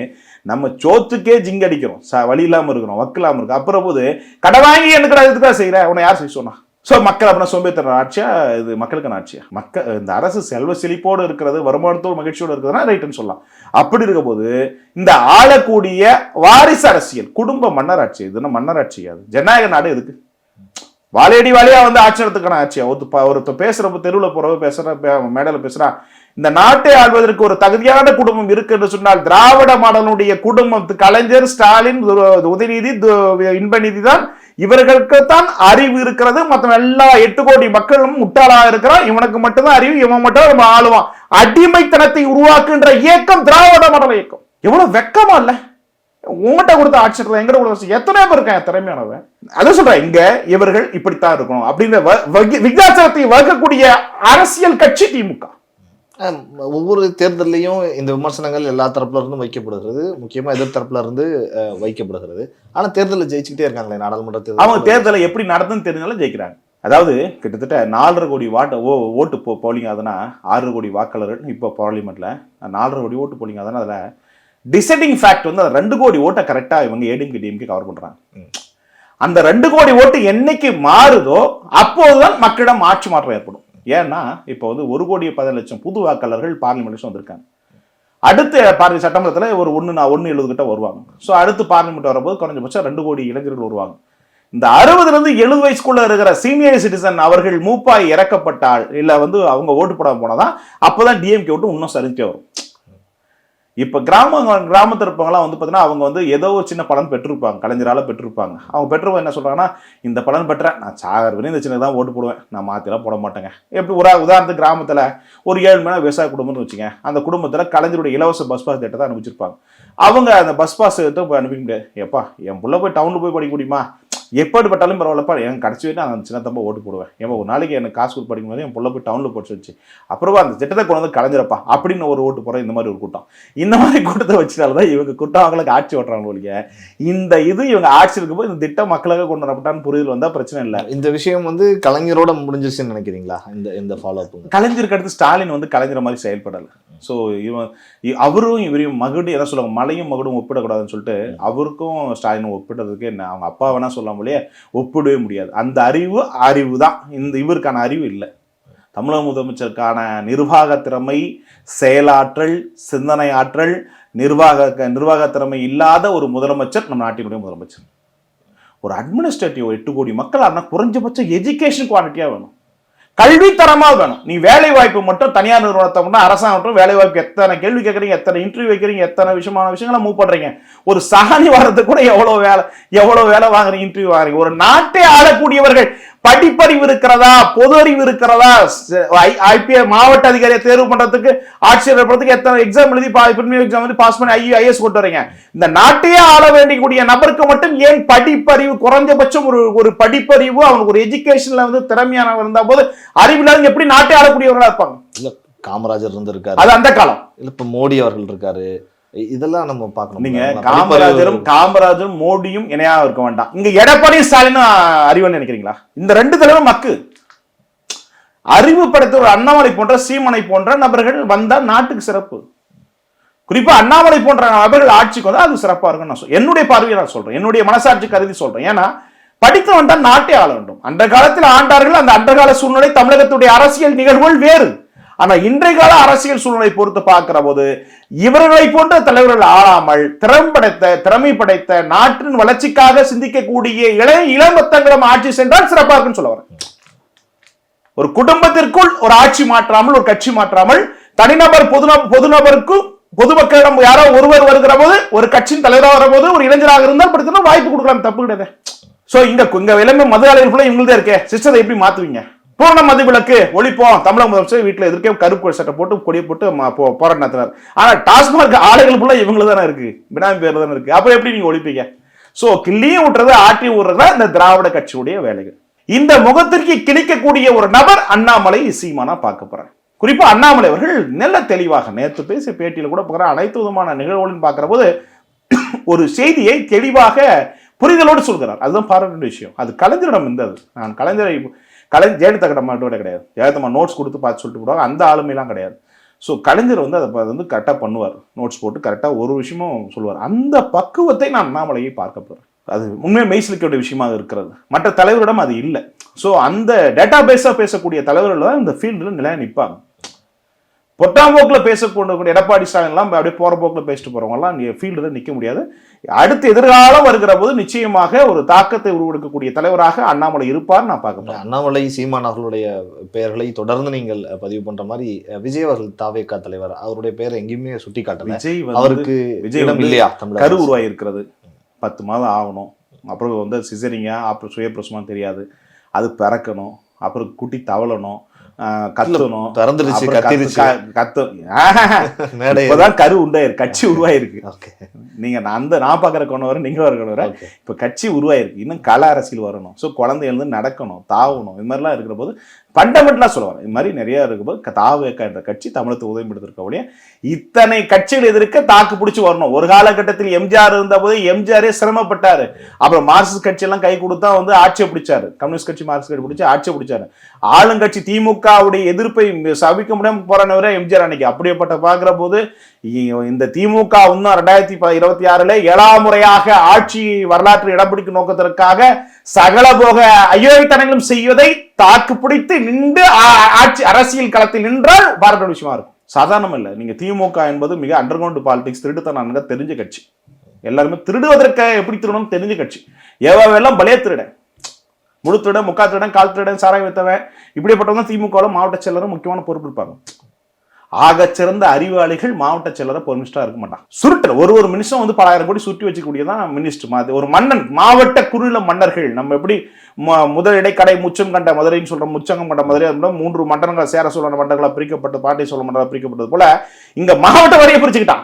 நம்ம சோத்துக்கே ஜிங்கடிக்கிறோம் ச வழி இல்லாமல் இருக்கிறோம் வக்கு இல்லாமல் இருக்கு அப்புறம் போது கடை வாங்கி எனக்கு இதுக்காக செய்கிறேன் உன்னை யார் செய்ய சொன்னா? ஸோ மக்கள் அப்படின்னா சோம்பேத்தன ஆட்சியா? இது மக்களுக்கான ஆட்சியா? மக்கள் இந்த அரசு செல்வ செழிப்போடு இருக்கிறது வருமானத்தோடு மகிழ்ச்சியோடு இருக்கிறதுனா ரைட்டுன்னு சொல்லலாம். அப்படி இருக்க போது இந்த ஆளக்கூடிய வாரிசு அரசியல் குடும்ப மன்னராட்சி இதுன்னா மன்னராட்சி அது? ஜனநாயக நாடு எதுக்கு? வாழையடி வாழையா வந்து ஆட்சி நடத்துக்கான ஆட்சியா ஒருத்த ப- ஒருத்தர் பேசுறப்ப தெருவில் போறவ பேசுற மேடையில் பேசுறான் இந்த நாட்டை ஆள்வதற்கு ஒரு தகுதியான குடும்பம் இருக்கு என்று சொன்னால் திராவிட மாடலுடைய குடும்பம் கலைஞர் ஸ்டாலின் உதயநிதி இன்பநிதி தான் இவர்களுக்கு தான் அறிவு இருக்கிறது. மற்ற எல்லா எட்டு கோடி மக்களும் முட்டாளாக இருக்கிறான். இவனுக்கு மட்டும்தான் அறிவு இவன் மட்டும் நம்ம ஆளுவான். அடிமைத்தனத்தை உருவாக்குகின்ற இயக்கம் திராவிட மாடல் இயக்கம். எவ்வளவு வெக்கமா இல்ல? உங்ககிட்ட கொடுத்த ஆட்சியர் எங்கிட்ட கொடுத்த எத்தனை பேர் இருக்கான் திறமையானவன் அதான் சொல்றேன் இங்க இவர்கள் இப்படித்தான் இருக்கணும் அப்படின்ற விகிதாச்சாரத்தை வகுக்கக்கூடிய அரசியல் கட்சி திமுக. ஒவ்வொரு தேர்தல்லையும் இந்த விமர்சனங்கள் எல்லா தரப்புல இருந்தும் வைக்கப்படுகிறது. முக்கியமா எதிர் தரப்புல இருந்து வைக்கப்படுகிறது. ஆனா தேர்தலில் ஜெயிச்சுக்கிட்டே இருக்காங்களே நாடாளுமன்ற அவங்க தேர்தல் தேர்தலை எப்படி நடத்துன்னு தெரிஞ்சாலும் ஜெயிக்கிறாங்க. அதாவது கிட்டத்தட்ட நாலரை கோடி வாட்ட ஓ ஓட்டு போ போலிங் ஆகுதுன்னா ஆறு கோடி வாக்காளர்கள் இப்போ பார்லிமெண்ட்ல நாலரை கோடி ஓட்டு போலிங் ஆகுதுன்னா அதுல டிசைடிங் ஃபேக்ட் வந்து அந்த ரெண்டு கோடி ஓட்டை கரெக்டாக இவங்க ஏடிஎம்கே டிஎம்கே கவர் பண்ணுறாங்க அந்த ரெண்டு கோடி ஓட்டு என்னைக்கு மாறுதோ அப்போதுதான் மக்களிடம் ஆட்சி மாற்றம் ஏற்படும். ஏன்னா இப்போ வந்து ஒரு கோடி பதினஞ்சு லட்சம் புது வாக்காளர்கள் பார்லிமெண்ட் வந்திருக்காங்க. அடுத்து பார்லி சட்டமன்றத்தில் ஒரு ஒன்று நான் ஒன்று எழுபது கிட்ட வருவாங்க. ஸோ அடுத்து பார்லிமெண்ட் வரும்போது குறைஞ்சபட்சம் ரெண்டு கோடி இளைஞர்கள் வருவாங்க. இந்த அறுபதுல இருந்து எழுபது வயசுக்குள்ள இருக்கிற சீனியர் சிட்டிசன் அவர்கள் மூப்பாய் இறக்கப்பட்டால் இல்லை வந்து அவங்க ஓட்டு போடாமல் போனால் தான் அப்போ தான் டிஎம்கே ஓட்டு இன்னும் சரிஞ்சே வரும். இப்போ கிராம கிராமத்தில் இருப்பவங்களாம் வந்து பார்த்தீங்கன்னா அவங்க வந்து ஏதோ ஒரு சின்ன பலன் பெற்றிருப்பாங்க. கலைஞரால் பெற்றிருப்பாங்க. அவங்க பெற்றவங்க என்ன சொல்கிறாங்கன்னா இந்த பலன் பெற்றேன். நான் சாகர் வரையும் இந்த சின்னது தான் ஓட்டு போடுவேன். நான் மாற்றிலாம் போட மாட்டேங்க. எப்படி ஒரு உதாரணத்துக்கு கிராமத்தில் ஒரு ஏழு மணி விவசாய குடும்பம்னு வச்சுங்க அந்த குடும்பத்தில் கலைஞருடைய இலவச பஸ் பாஸ் திட்டத்தை அனுப்பிச்சிருப்பாங்க. அவங்க அந்த பஸ் பாஸ் போய் அனுப்பிக்க முடியாது. எப்பா என் பிள்ளை போய் டவுனில் போய் படிக்க முடியுமா? எப்படிப்பட்டாலும் பரவாயில்லப்பா எனக்கு கடைசி வரைக்கும் நான் சின்ன தம்பா ஓட்டு போடுவேன். ஏன் ஒரு நாளைக்கு எனக்கு காசு கொடுத்து படிக்கும் போது என் புள்ள போய் டவுன்ல போட்டு வச்சு அப்புறமா அந்த திட்டத்தை கொண்டு வந்து கலைஞரப்பா அப்படின்னு ஒரு ஓட்டு போறோம் இந்த மாதிரி ஒரு கூட்டம். இந்த மாதிரி கூட்டத்தை வச்சுட்டால்தான் இவங்க கூட்டம் அவங்களுக்கு ஆட்சி ஓட்டுறாங்க ஒழிய இந்த இது இவங்க ஆட்சி இருக்கும்போது இந்த திட்டம் மக்களாக கொண்டு வரப்பட்டான்னு புரிதல் வந்தா பிரச்சனை இல்லை. இந்த விஷயம் வந்து கலைஞரோட முடிஞ்சிருச்சுன்னு நினைக்கிறீங்களா? இந்த இந்த ஃபாலோ அப் கலைஞருக்கு அடுத்து ஸ்டாலின் வந்து கலைஞர் மாதிரி செயல்படல. ஸோ இவன் அவரும் இவரையும் மகுடு என்ன சொல்லுவாங்க மலையும் மகுடும் ஒப்பிடக்கூடாதுன்னு சொல்லிட்டு அவருக்கும் ஸ்டாலினும் ஒப்பிடுறதுக்கு என்ன அவங்க அப்பா வேணா இல்லையா ஒப்பிடவே முடியாது. அந்த அறிவு அறிவு தான் இந்த இவருக்கான அறிவு இல்லை. தமிழக முதலமைச்சருக்கான நிர்வாக திறமை செயலாற்றல் சிந்தனை ஆற்றல் நிர்வாக நிர்வாக திறமை இல்லாத ஒரு முதலமைச்சர் நம்ம நாட்டினுடைய முதலமைச்சர். ஒரு அட்மினிஸ்ட்ரேட்டிவ் எட்டு கோடி மக்கள் ஆனால் குறைஞ்சபட்சம் எஜுகேஷன் குவாலிட்டியாக வேணும். கல்வி தரமாக வேணும். நீ வேலை வாய்ப்பு மட்டும் தனியார் நிறுவனத்தை மட்டும் அரசாங்கம் மட்டும் வேலை வாய்ப்பு எத்தனை கேள்வி கேட்குறீங்க எத்தனை இன்டர்வியூ வைக்கிறீங்க எத்தனை விஷயமான விஷயங்களை மூவ் பண்றீங்க. ஒரு சகானி வாரத்துக்கு கூட எவ்வளவு வேலை எவ்வளவு வேலை வாங்குறீங்க இன்டர்வியூ வாங்குறீங்க. ஒரு நாட்டை ஆளக்கூடியவர்கள் படிப்பறிவு இருக்கிறதா? பொது அறிவு இருக்கிறதா? ஐபிஎஸ் மாவட்ட அதிகாரியை தேர்வு பண்றதுக்கு ஆட்சியர் இருப்பதுக்கு எத்தனை எக்ஸாம் எழுதி எக்ஸாம் எழுதி பாஸ் பண்ணி ஐ ஐஎஸ் கொண்டு வரீங்க. இந்த நாட்டையே ஆள வேண்டிய நபருக்கு மட்டும் ஏன் படிப்பறிவு குறைஞ்சபட்சம் ஒரு ஒரு படிப்பறிவு அவனுக்கு ஒரு எஜுகேஷன்ல வந்து திறமையானவர் இருந்த போது அறிவில்லாத எப்படி நாட்டை ஆளக்கூடியவர்களா இருப்பாங்க? காமராஜர் இருந்திருக்காரு. அது அந்த காலம். இல்ல இப்ப மோடி அவர்கள் இருக்காரு. இதெல்லாம் நம்ம பார்க்கணும். நீங்க காமராஜரும் காமராஜரும் மோடியும் இணையா இருக்க வேண்டாம். இங்க எடப்பாடி ஸ்டாலினும் அறிவுன்னு நினைக்கிறீங்களா? இந்த ரெண்டு தலைவரும் மக்கு. அறிவு படைத்த ஒரு அண்ணாமலை போன்ற சீமனை போன்ற நபர்கள் வந்தா நாட்டுக்கு சிறப்பு. குறிப்பா அண்ணாமலை போன்ற நபர்கள் ஆட்சிக்கு வந்தா அது சிறப்பா இருக்கும்னு நான் என்னுடைய பார்வையை நான் சொல்றேன். என்னுடைய மனசாட்சி கருதி சொல்றேன். ஏன்னா படித்தவன் தான் நாட்டை ஆள வேண்டும். அந்த காலத்தில் ஆண்டார்கள் அந்த அந்த கால சூழ்நிலை தமிழகத்துடைய அரசியல் நிகழ்வுகள் வேறு. ஆனா இன்றைய கால அரசியல் சூழ்நிலை பொறுத்து பார்க்கிற போது இவர்களை போன்ற தலைவர்கள் ஆளாமல் திறம்படைத்த திறமை படைத்த நாட்டின் வளர்ச்சிக்காக சிந்திக்கக்கூடிய இளைய இளமத்தங்களும் ஆட்சி சென்றால் சிறப்பாக இருக்குன்னு சொல்ல வரேன். ஒரு குடும்பத்திற்குள் ஒரு ஆட்சி மாற்றாமல் ஒரு கட்சி மாற்றாமல் தனிநபர் பொது பொதுநபருக்கும் பொதுமக்களிடம் யாரோ ஒருவர் வருகிற போது ஒரு கட்சியின் தலைவராக வரும்போது ஒரு இளைஞராக இருந்தால் படித்தனா வாய்ப்பு கொடுக்கலாம் தப்பு கிடையாது. சோ இங்க இங்க எல்லாமே மது ஆலைகள் இவங்கள்தான் இருக்கே. சிஸ்டத்தை எப்படி மாத்துவீங்க? பூர்ண மது ஒழிப்போம். தமிழக முதலமைச்சர் வீட்டுல எதிர்க்கே கருப்பு சட்டை போட்டு கொடியை போட்டு போராட்டம் நடத்தினார் ஆனா டாஸ்மாக் ஆலைகள் ஃபுல்லாக இவங்கள தானே இருக்கு. பினாமி பேர் தானே இருக்கு. அப்புறம் எப்படி நீங்க ஒழிப்பீங்க? சோ கிள்ளியும் விட்டுறது ஆட்டி விடுறது இந்த திராவிட கட்சியுடைய வேலைகள். இந்த முகத்திற்கு கிழிக்கக்கூடிய ஒரு நபர் அண்ணாமலை சீமானா பார்க்க போறேன் குறிப்பா அண்ணாமலை அவர்கள் நல்ல தெளிவாக நேற்று பேசிய பேட்டியில கூட பார்க்குற அனைத்து விதமான நிகழ்வுகளையும் பார்க்குற போது ஒரு செய்தியை தெளிவாக புரிதலோடு சொல்கிறார். அதுதான் பாராட்ட விஷயம். அது கலைஞரிடம் இருந்தது. நான் கலைஞரை கலைஞர் ஜெயலலிதா கிட்ட மட்டும் கிடையாது. ஜெயலலிதா நோட்ஸ் கொடுத்து பார்த்து சொல்லிட்டு போடுவாங்க அந்த ஆளுமையெல்லாம் கிடையாது. ஸோ கலைஞர் வந்து அதை வந்து கரெக்டாக பண்ணுவார். நோட்ஸ் போட்டு கரெக்டாக ஒரு விஷயமும் சொல்லுவார். அந்த பக்குவத்தை நான் அண்ணாமலையை பார்க்க போகிறேன் அது உண்மையாக மெய்சிலிக்க விஷயமாக இருக்கிறது. மற்ற தலைவரிடம் அது இல்லை. ஸோ அந்த டேட்டா பேஸாக பேசக்கூடிய தலைவர்கள் தான் இந்த ஃபீல்டில் நிலையாக நிற்பாங்க பொட்டாம்போக்கில் பேசக்கூடிய எடப்பாடி ஸ்டாலின்லாம் அப்படியே போகிற போக்கில் பேசிட்டு போகிறவங்கலாம் ஃபீல்டில் நிற்க முடியாது. அடுத்து எதிர்காலம் வருகிற போது நிச்சயமாக ஒரு தாக்கத்தை உருவெடுக்கக்கூடிய தலைவராக அண்ணாமலை இருப்பார் நான் பார்க்க. அண்ணாமலை சீமான் அவர்களுடைய பெயர்களை தொடர்ந்து நீங்கள் பதிவு பண்ற மாதிரி விஜய் அவர்கள் தாவேக்கா தலைவர் அவருடைய பெயர் எங்கேயுமே சுட்டி காட்டல விஜய் அவருக்கு விஜய் இடம் வந்து இல்லையா கரு? உருவாகி இருக்கிறது பத்து மாதம் ஆகணும். அப்புறம் வந்து சிசரிங்க அப்புறம் சுயப்பிரசவம் தெரியாது. அது பிறக்கணும். அப்புறம் குட்டி தவளணும். கத்தணும். கத்து- கத்திருச்சு. க- கத்து. மேடை இப்பதான் கரு உண்டாயிருக்கு கட்சி உருவாயிருக்கு. ஓகே நீங்க அந்த நான் பாக்குற கொண்டு வர நீங்க வர கொண்டு வர இப்ப கட்சி உருவாயிருக்கு. இன்னும் கல அரசியல் வரணும். ஸோ குழந்தைகள் வந்து நடக்கணும் தாவணும். இது மாதிரிலாம் இருக்கிற போது ஃபண்டமெண்டலாக சொல்லுவாங்க. இது மாதிரி நிறைய இருக்கும்போது தாவேக்கா என்ற கட்சி தமிழத்தை உதவிப்படுத்திருக்கக்கூடிய இத்தனை கட்சிகள் எதிர்க்க தாக்கு பிடிச்சி வரணும். ஒரு காலகட்டத்தில் எம்ஜிஆர் இருந்தபோது எம்ஜிஆரே சிரமப்பட்டாரு. அப்புறம் மார்க்சிஸ்ட் கட்சியெல்லாம் கை கொடுத்தா வந்து ஆட்சியை பிடிச்சாரு. கம்யூனிஸ்ட் கட்சி மார்க்சிஸ்ட் கட்சி பிடிச்சி ஆட்சியை பிடிச்சாரு. ஆளுங்கட்சி திமுகவுடைய எதிர்ப்பை சவிக்க முடியாமல் போறானவரே எம்ஜிஆர் அன்னைக்கு. அப்படியேப்பட்ட பார்க்குற போது இந்த திமுக இன்னும் ரெண்டாயிரத்தி ப- இருபத்தி ஆறில் ஏழாம் முறையாக ஆட்சி வரலாற்று இடம் பிடிக்கும் நோக்கத்திற்காக சகல போக அயோக்கியத்தனங்களும் செய்வதை தாக்கு பிடித்து நின்று ஆட்சி அரசியல் களத்தில் நின்றால் பாராட்ட விஷயமா இருக்கும். சாதாரணம் இல்லை. நீங்கள் திமுக என்பது மிக அண்டர் கிரவுண்ட் பாலிடிக்ஸ் திருட்டுத்தனம் தெரிஞ்ச கட்சி. எல்லாருமே திருடுவதற்கு எப்படி திருடணும் தெரிஞ்ச கட்சி. எவ்வளவு பலே திருட. முழு திருடன் முக்கா திருடன் கால் திருடன் சாராய் வைத்தவன். இப்படிப்பட்டவங்க திமுகவில் மாவட்ட செயலரும் முக்கியமான பொறுப்பு இருப்பாங்க ஆகச் சிறந்த அறிவாளிகள் மாவட்ட செயலரை பொறுமிஸ்டா இருக்க மாட்டான் சுருட்டர் ஒரு ஒரு மினிஸ்டரும் வந்து பலாயிரம் கோடி சுருட்டி வச்சுக்கூடியதான் மினிஸ்டர். மாதிரி ஒரு மன்னன் மாவட்ட குறுநில மன்னர்கள். நம்ம எப்படி முதலிடை கடை இடைக்கடை முச்சம் கண்ட மதுரைன்னு சொல்ற முச்சங்கம் கண்ட மதுரை மூன்று மண்டலங்கள் சேர சோழ மண்டலங்களாக பிரிக்கப்பட்டு பாண்டிய சோழ மண்டலம் பிரிக்கப்பட்டது போல இங்க மாவட்ட வரையை பிரிச்சுக்கிட்டான்.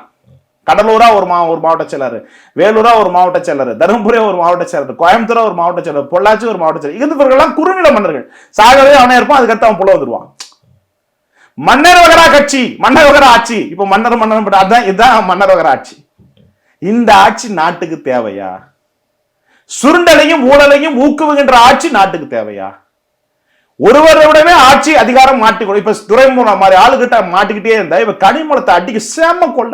கடலூரா ஒரு மா ஒரு மாவட்ட செயலர் வேலூரா ஒரு மாவட்ட செயலர் தருமபுரியா ஒரு மாவட்ட செயலர் கோயம்புத்தூரா ஒரு மாவட்ட செயலர் பொள்ளாச்சி ஒரு மாவட்ட செயலர் இருந்தவர்கள்லாம் குறுநில மன்னர்கள். சாகவே அவனே இருப்பான் அதுக்கடுத்து அவன் புல வந்துருவான். மன்னர் வகரா கட்சி மன்னர் வகரா ஆட்சி. இப்ப மன்னர் மன்னர் பட் அதான் இதுதான் மன்னர் வகரா ஆட்சி. இந்த ஆட்சி நாட்டுக்கு தேவையா? சுருண்டலையும் ஊழலையும் ஊக்குவுகின்ற ஆட்சி நாட்டுக்கு தேவையா? ஒருவரை விடவே ஆட்சி அதிகாரம் மாட்டிக்கொள்ள இப்ப துறைமுகம் மாதிரி ஆளுகிட்ட மாட்டிக்கிட்டே இருந்தா இப்ப கனிமூலத்தை அடிக்க சேம கொள்ள.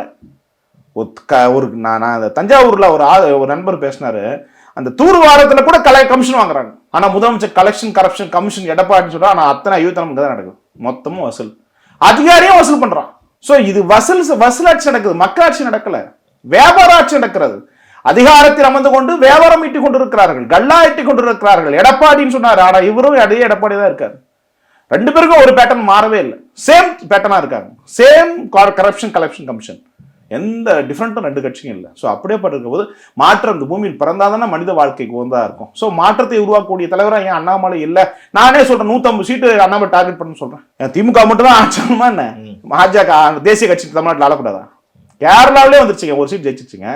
ஒரு நான் நான் அந்த ஒரு ஆள் ஒரு நண்பர் பேசினாரு. அந்த தூர் வாரத்தில் கூட கலை கமிஷன் வாங்குறாங்க. ஆனால் முதலமைச்சர் கலெக்ஷன் கரப்ஷன் கமிஷன் எடப்பாடின்னு சொல்றா ஆனால் அத்தனை அயோத்தனம் தான் நடக்குது. மொத்தமும் வசூல். அதிகாரியும் வசூல் பண்ணுறான் ஸோ இது வசூல் வசூலாட்சி நடக்குது. மக்களாட்சி நடக்கல. வியாபார ஆட்சி நடக்கிறது. அதிகாரத்தில் அமர்ந்து கொண்டு வியாபாரம் ஈட்டிக் கொண்டிருக்கிறார்கள். கல்லா ஈட்டிக் கொண்டிருக்கிறார்கள். எடப்பாடின்னு சொன்னார். ஆனால் இவரும் அதே எடப்பாடி தான் இருக்காரு. ரெண்டு பேருக்கும் ஒரு பேட்டர்ன் மாறவே இல்லை. சேம் பேட்டர்னாக இருக்காங்க. சேம் கரப்ஷன் கலெக்ஷன் கமிஷன் எந்த டிஃப்ரெண்ட்டும் ரெண்டு கட்சியும் இல்லை. ஸோ அப்படியே பட்டிருக்கும் போது மாற்றம் இந்த பூமியில் பிறந்தாதானே மனித வாழ்க்கைக்கு உகந்தா இருக்கும். ஸோ மாற்றத்தை உருவாக்கக்கூடிய தலைவரா ஏன் அண்ணாமலை இல்லை? நானே சொல்றேன் நூத்தம்பது சீட்டு அண்ணாமலை டார்கெட் பண்ண சொல்றேன். ஏன் திமுக மட்டும் தான் ஆச்சரியமா என்ன? பாஜக தேசிய கட்சி தமிழ்நாட்டில் ஆளக்கூடாதா? கேரளாவிலே வந்துருச்சுங்க ஒரு சீட் ஜெயிச்சிச்சுங்க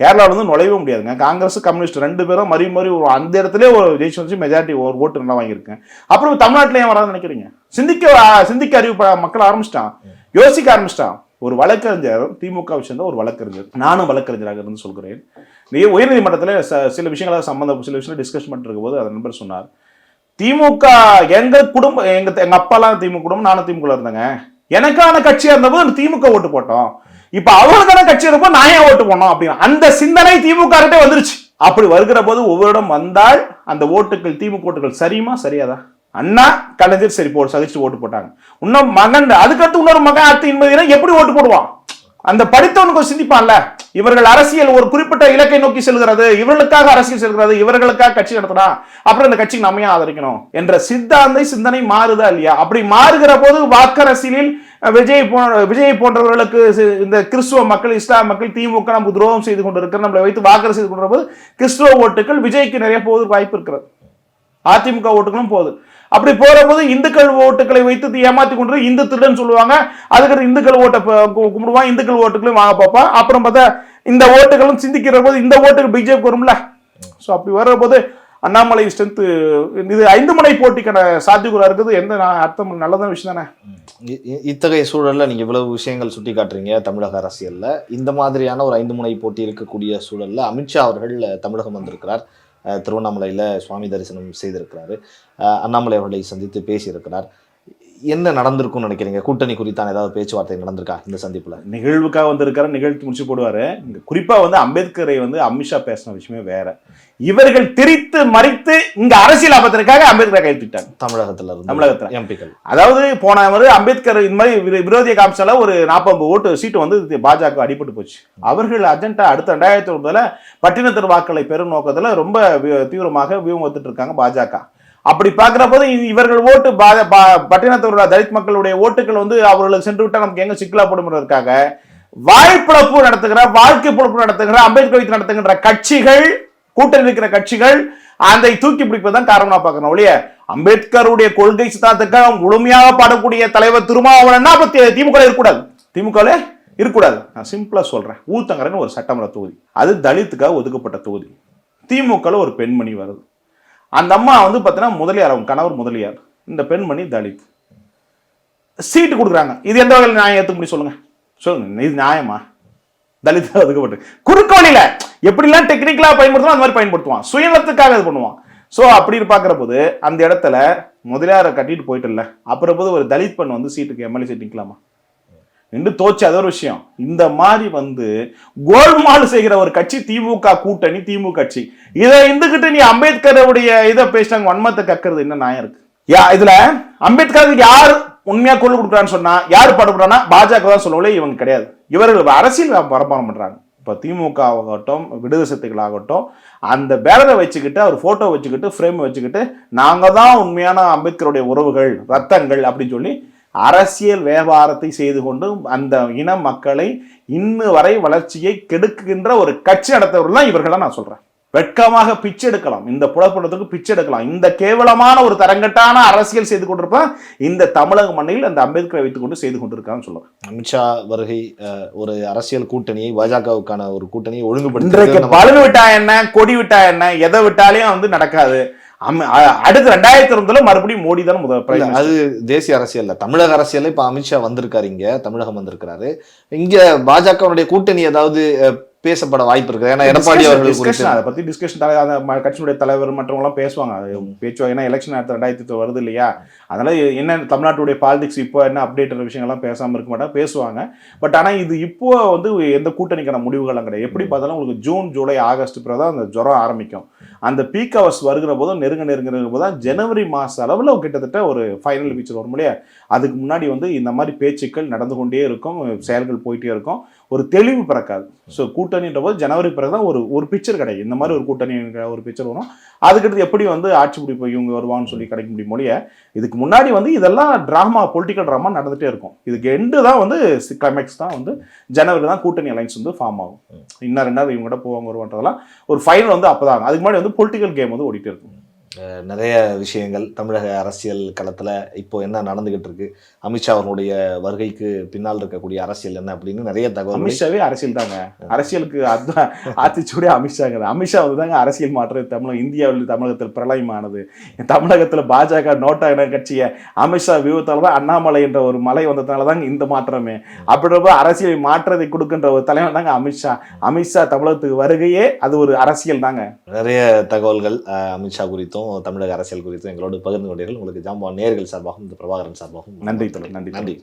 கேரளாவில் வந்து நுழையவே முடியாதுங்க. காங்கிரஸ் கம்யூனிஸ்ட் ரெண்டு பேரும் மறி மறி ஒரு அந்த இடத்துல ஒரு ஜெயிச்சு வந்து மெஜாரிட்டி ஒரு ஓட்டு நல்லா வாங்கியிருக்கேன். அப்புறம் தமிழ்நாட்டில் ஏன் வராதுன்னு நினைக்கிறீங்க? சிந்திக்க சிந்திக்க அறிவு மக்கள் ஆரம்பிச்சிட்டான். யோசிக்க ஆரம்பிச்சிட்டான். ஒரு வழக்கறிஞர் திமுக சேர்ந்த ஒரு வழக்கறிஞர். நானும் வழக்கறிஞராக இருந்து சொல்கிறேன். நீ உயர்நீதிமன்றத்தில் ச- சில விஷயங்களாக சம்பந்தம் சில விஷயம் டிஸ்கஸ் பண்ணிருக்கும் போது அந்த நண்பர் சொன்னார். திமுக எங்கள் குடும்பம் எங்கள் எங்கள் அப்பாலாம் திமுக குடும்பம் நானும் திமுக இருந்தேங்க. எனக்கான கட்சியாக இருந்தபோது திமுக ஓட்டு போட்டோம். இப்போ அவங்களுக்கான கட்சி இருப்போம் நான் ஏன் ஓட்டு போனோம் அப்படின்னு. அந்த சிந்தனை திமுக வந்துருச்சு. அப்படி வருகிற போது ஒவ்வொரு இடம் வந்தால் அந்த ஓட்டுகள் திமுக ஓட்டுகள் சரியுமா சரியாதான் அண்ணா கலைஞர் சரி போட்டு சகிச்சு ஓட்டு போட்டாங்க. இன்னும் மகன் அதுக்கடுத்து இன்னொரு மகன் அத்து என்பதுனா எப்படி ஓட்டு போடுவான்? அந்த படித்தவனுக்கு சிந்திப்பான்ல. இவர்கள் அரசியல் ஒரு குறிப்பிட்ட இலக்கை நோக்கி செல்கிறது. இவர்களுக்காக அரசியல் செல்கிறது. இவர்களுக்காக கட்சி நடத்தினா அப்புறம் இந்த கட்சிக்கு நம்ம ஆதரிக்கணும்? என்ற சித்தாந்தை சிந்தனை மாறுதா இல்லையா? அப்படி மாறுகிற போது வாக்கரசியலில் விஜய் போ விஜய் போன்றவர்களுக்கு இந்த கிறிஸ்துவ மக்கள் இஸ்லாம் மக்கள் திமுக நமக்கு துரோகம் செய்து கொண்டிருக்கிற நம்மளை வைத்து வாக்கரசு செய்து கொண்டிருக்கிற போது கிறிஸ்துவ ஓட்டுகள் விஜய்க்கு நிறைய போவதற்கு வாய்ப்பு இருக்கிறது. அதிமுக ஓட்டுகளும் போகுது. அப்படி போகும்போது இந்துக்கள் ஓட்டுகளை வைத்து ஏமாத்தி கொண்டு இந்து திருடன் சொல்லுவாங்க. அதுக்கடுத்து இந்துக்கள் ஓட்டை கும்பிடுவான். இந்துக்கள் ஓட்டுகளையும் வாங்க பார்ப்பான். அப்புறம் பார்த்தா இந்த ஓட்டுகளும் சிந்திக்கிற போது இந்த ஓட்டுகள் பிஜேபி வரும்ல. ஸோ அப்படி வர்ற போது அண்ணாமலை ஸ்ட்ரென்த் இது ஐந்து முனை போட்டிக்கான சாத்தியக்கூறா இருக்குது. எந்த அர்த்தம்? நல்லதான விஷயம் தானே. இ- இத்தகைய சூழல்ல நீங்க இவ்வளவு விஷயங்கள் சுட்டி காட்டுறீங்க தமிழக அரசியல்ல. இந்த மாதிரியான ஒரு ஐந்து முனை போட்டி இருக்கக்கூடிய சூழல்ல அமித்ஷா அவர்கள் தமிழகம் வந்திருக்கிறார். திருவண்ணாமலையில் சுவாமி தரிசனம் செய்திருக்கிறாரு. அண்ணாமலை அவர்களை சந்தித்து பேசியிருக்கிறார். என்ன நடந்திருக்கும்னு நினைக்கிறீங்க? கூட்டணி குறித்தான ஏதாவது பேச்சுவார்த்தை நடந்திருக்கா இந்த சந்திப்புல? நிகழ்வுக்காக வந்திருக்கிற நிகழ்ச்சி முடிச்சு போடுவாரு. இங்க குறிப்பா வந்து அம்பேத்கரை வந்து அமித்ஷா பேசின விஷயமே வேற. இவர்கள் திரித்து மறித்து இங்க அரசியல் ஆபத்திற்காக அம்பேத்கரை கைவிட்டாங்க தமிழகத்துல இருந்து தமிழகத்துல. எம்பிக்கள். அதாவது போன முறை அம்பேத்கர் இந்த மாதிரி விரோ- விரோதிய காமிச்சால ஒரு நாற்பது ஓட்டு சீட்டு வந்து பாஜக அடிபட்டு போச்சு. அவர்கள் அஜெண்டா அடுத்த ரெண்டாயிரத்தி ஒன்பதுல பட்டினத்தர் வாக்களை பெரும் நோக்கத்துல ரொம்ப தீவிரமாக வியூகத்துட்டு இருக்காங்க பாஜக. அப்படி பார்க்குற போது இ- இவர்கள் ஓட்டு பா- பா- தலித் மக்களுடைய ஓட்டுகள் வந்து அவர்களுக்கு சென்று விட்டால் நமக்கு எங்க சிக்கலா போடுங்கிறதுக்காக வாய்ப்புழப்பு நடத்துகிற வாழ்க்கை பொழப்பு நடத்துகிற அம்பேத்கர் வைத்து நடத்துகின்ற கட்சிகள் கூட்டணி இருக்கிற கட்சிகள் அதை தூக்கி பிடிப்பதுதான் காரணம் நான் பார்க்கணும் ஒழிய அம்பேத்கருடைய கொள்கை சித்தாந்தத்துக்காக முழுமையாக பாடக்கூடிய தலைவர் திருமாவளன்னா அப்ப திமுக இருக்கக்கூடாது. திமுக இருக்கக்கூடாது. நான் சிம்பிளா சொல்றேன். ஊத்தங்கரன் ஒரு சட்டமன்ற தொகுதி. அது தலித்துக்காக ஒதுக்கப்பட்ட தொகுதி. திமுக ஒரு பெண்மணி வருது. அந்த அம்மா வந்து பார்த்தீங்கன்னா முதலியார் அவங்க கணவர் முதலியார். இந்த பெண்மணி தலித். சீட்டு கொடுக்குறாங்க. இது எந்த வகையில் நியாயம் ஏற்றுக்க முடியும் சொல்லுங்க. சொல்லுங்க. இது நியாயமா? தலித் ஒதுக்கப்பட்டு. குறுக்க வழியில எப்படிலாம் டெக்னிக்கலாக பயன்படுத்தணும் அந்த மாதிரி பயன்படுத்துவான். சுயநலத்துக்காக இது பண்ணுவான். ஸோ அப்படி பார்க்குற போது அந்த இடத்துல முதலியாரை கட்டிட்டு போயிட்டு அப்புறம் போது ஒரு தலித் பெண் வந்து சீட்டுக்கு எம்எல்ஏ சீட் நிற்கலாமா நின்று தோச்சு அது ஒரு விஷயம். இந்த மாதிரி வந்து கோல்மால் செய்கிற ஒரு கட்சி திமுக கூட்டணி திமுக கட்சி. இதை இருந்துகிட்டு நீ அம்பேத்கருடைய இதை பேசினாங்க வன்மத்தை கக்கிறது என்ன நியாயம் இருக்கு? யா இதுல அம்பேத்கருக்கு யார் உண்மையா கொள்ளு கொடுக்குறான்னு சொன்னா யார் பாடுபடுறான்னா பாஜக தான் சொல்லவில்லை இவங்க கிடையாது. இவர்கள் அரசியல் வியாபாரம் பண்றாங்க. இப்போ திமுக ஆகட்டும் விடுதலை சக்திகள் ஆகட்டும் அந்த பேனரை வச்சுக்கிட்டு அவர் ஃபோட்டோ வச்சுக்கிட்டு ஃப்ரேம் வச்சுக்கிட்டு நாங்கள் தான் உண்மையான அம்பேத்கருடைய உறவுகள் ரத்தங்கள் அப்படின்னு சொல்லி அரசியல் வியாபாரத்தை செய்து கொண்டு அந்த இன மக்களை இன்னு வரை வளர்ச்சியை கெடுக்குகின்ற ஒரு கட்சி நடத்தவர்கள் இவர்கள் நான் சொல்றேன். வெட்கமாக பிச்சை எடுக்கலாம். இந்த புலப்படத்துக்கு பிச்சை எடுக்கலாம். இந்த கேவலமான ஒரு தரங்கட்டான அரசியல் செய்து கொண்டிருப்ப இந்த தமிழக மண்ணில் அந்த அம்பேத்கரை வைத்துக் கொண்டு செய்து கொண்டிருக்கான்னு சொல்லுவேன். அமித்ஷா வருகை ஒரு அரசியல் கூட்டணியை பாஜகவுக்கான ஒரு கூட்டணியை ஒழுங்குபடுத்தி பலன் விட்டா என்ன கொடி விட்டா என்ன எதை விட்டாலையும் வந்து நடக்காது. அடுத்து ரெண்டாயிரத்தி இருபதுல மறுபடியும் மோடி தான் முதல். அது தேசிய அரசியல்ல தமிழக அரசியல்ல இப்ப அமித்ஷா வந்திருக்காரு இங்க தமிழகம் வந்திருக்கிறாரு இங்க பாஜகவுடைய கூட்டணி ஏதாவது பேசப்பட வாய்ப்பு இருக்கு ஏன்னா எடப்பாடி அவர்கள் அதை பத்தி டிஸ்கஷன் தலை கட்சியினுடைய தலைவர் மற்றவங்க எல்லாம் பேசுவாங்க பேச்சுவாங்க ஏன்னா எலெக்ஷன் அடுத்த ரெண்டாயிரத்தி வருது இல்லையா? அதனால என்ன தமிழ்நாட்டுடைய பாலிடிக்ஸ் இப்போ என்ன அப்டேட் விஷயங்கள்லாம் பேசாம இருக்க மாட்டாங்க பேசுவாங்க. பட் ஆனா இது இப்போ வந்து எந்த கூட்டணிக்கான முடிவுகளும் கிடையாது. எப்படி பார்த்தாலும் உங்களுக்கு ஜூன் ஜூலை ஆகஸ்ட் பிறகு தான் அந்த ஜுரம் ஆரம்பிக்கும். அந்த பீக் ஹவர்ஸ் வருகிற போதும் நெருங்க நெருங்குற போது தான் ஜனவரி மாச அளவில் கிட்டத்தட்ட ஒரு ஃபைனல் பிக்சர் வரும் இல்லையா? அதுக்கு முன்னாடி வந்து இந்த மாதிரி பேச்சுக்கள் நடந்து கொண்டே இருக்கும். செயல்கள் போயிட்டே இருக்கும். ஒரு தெளிவு பிறக்காது. ஸோ கூட்டணின்ற போது ஜனவரி பிறகு தான் ஒரு ஒரு பிக்சர் கிடைக்கும். இந்த மாதிரி ஒரு கூட்டணி ஒரு பிக்சர் வரும். அதுக்கடுத்து எப்படி வந்து ஆட்சி பிடிப்பு இவங்க வருவாங்கன்னு சொல்லி கிடைக்க முடியும் மொழிய இதுக்கு முன்னாடி வந்து இதெல்லாம் ட்ராமா பொலிட்டிக்கல் ட்ராமா நடந்துட்டே இருக்கும். இதுக்கு எண்டு தான் வந்து கிளைமேக்ஸ் தான் வந்து ஜனவரி தான் கூட்டணி அலைன்ஸ் வந்து ஃபார்ம் ஆகும். இன்னும் ரெண்டாவது இவங்க கூட போவாங்க வருவான்றதெல்லாம் ஒரு ஃபைனல் வந்து அப்பதான். ஆகும். அதுக்கு முன்னாடி வந்து பொலிட்டிக்கல் கேம் வந்து ஓடிட்டே இருக்கும். நிறைய விஷயங்கள் தமிழக அரசியல் களத்துல இப்போ என்ன நடந்துகிட்டு இருக்கு? அமித்ஷா அவர்களுடைய வருகைக்கு பின்னால் இருக்கக்கூடிய அரசியல் என்ன அப்படின்னு நிறைய தகவல் அமித்ஷாவே அரசியல் தாங்க. அரசியலுக்கு அதுதான் ஆத்திச்சூடியே அமித்ஷாங்க அமித்ஷா வந்து தாங்க அரசியல் மாற்றம் தமிழக இந்தியாவில் தமிழகத்தில் பிரளயமானது தமிழகத்தில் பாஜக நோட்டா கட்சியை அமித்ஷா வியூகத்தால தான் அண்ணாமலை என்ற ஒரு மலை வந்ததுனால தாங்க இந்த மாற்றமே. அப்படின்றப்ப அரசியலை மாற்றத்தை கொடுக்கின்ற ஒரு தலைவர் தாங்க அமித்ஷா. அமித்ஷா தமிழகத்துக்கு வருகையே அது ஒரு அரசியல் தாங்க. நிறைய தகவல்கள் அமித்ஷா குறித்தும் தமிழக அரசியல் குறித்தும் எங்களோடு பகிர்ந்து கொண்டீர்கள். உங்களுக்கு ஜாம்பவான் நேர்கள் சார்பாகவும் இந்த பிரபாகரன் சார்பாகவும் நன்றி நன்றி நன்றி.